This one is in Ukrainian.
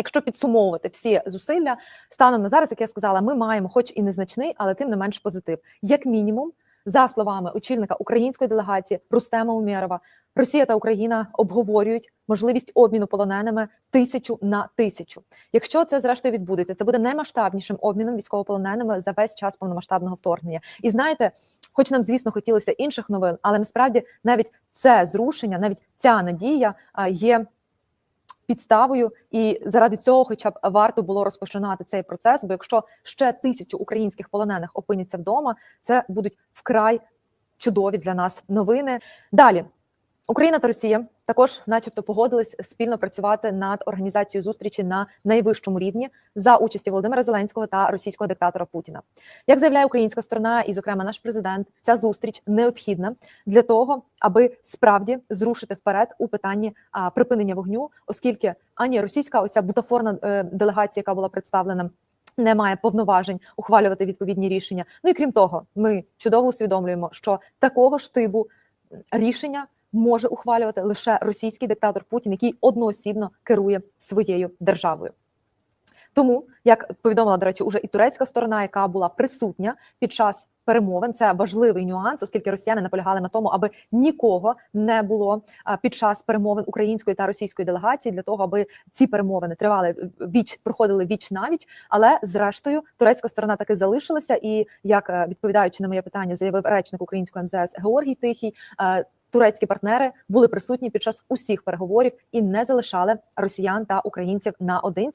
Якщо підсумовувати всі зусилля, станом на зараз, як я сказала, ми маємо, хоч і незначний, але тим не менш позитив. Як мінімум, за словами очільника української делегації Рустема Умєрова, Росія та Україна обговорюють можливість обміну полоненими тисячу на тисячу. Якщо це зрештою відбудеться, це буде наймасштабнішим обміном військовополоненими за весь час повномасштабного вторгнення. І знаєте, хоч нам, звісно, хотілося інших новин, але насправді навіть це зрушення, навіть ця надія є підставою, і заради цього, хоча б варто було розпочинати цей процес. Бо якщо ще тисячу українських полонених опиняться вдома, це будуть вкрай чудові для нас новини. Далі Україна та Росія також, начебто, погодились спільно працювати над організацією зустрічі на найвищому рівні за участі Володимира Зеленського та російського диктатора Путіна. Як заявляє українська сторона, і, зокрема, наш президент, ця зустріч необхідна для того, аби справді зрушити вперед у питанні припинення вогню, оскільки ані російська оця бутафорна е, делегація, яка була представлена. Не має повноважень ухвалювати відповідні рішення. Ну і крім того, ми чудово усвідомлюємо, що такого штибу рішення може ухвалювати лише російський диктатор Путін, який одноосібно керує своєю державою. Тому, як повідомила до речі, уже і турецька сторона, яка була присутня під час перемовин, це важливий нюанс, оскільки росіяни наполягали на тому, аби нікого не було під час перемовин української та російської делегації, для того, аби ці перемовини тривали віч, проходили віч навіч. Але зрештою турецька сторона таки залишилася. І як е, відповідаючи на моє питання, заявив речник українського МЗС Георгій Тихій. Турецькі партнери були присутні під час усіх переговорів і не залишали росіян та українців наодинці.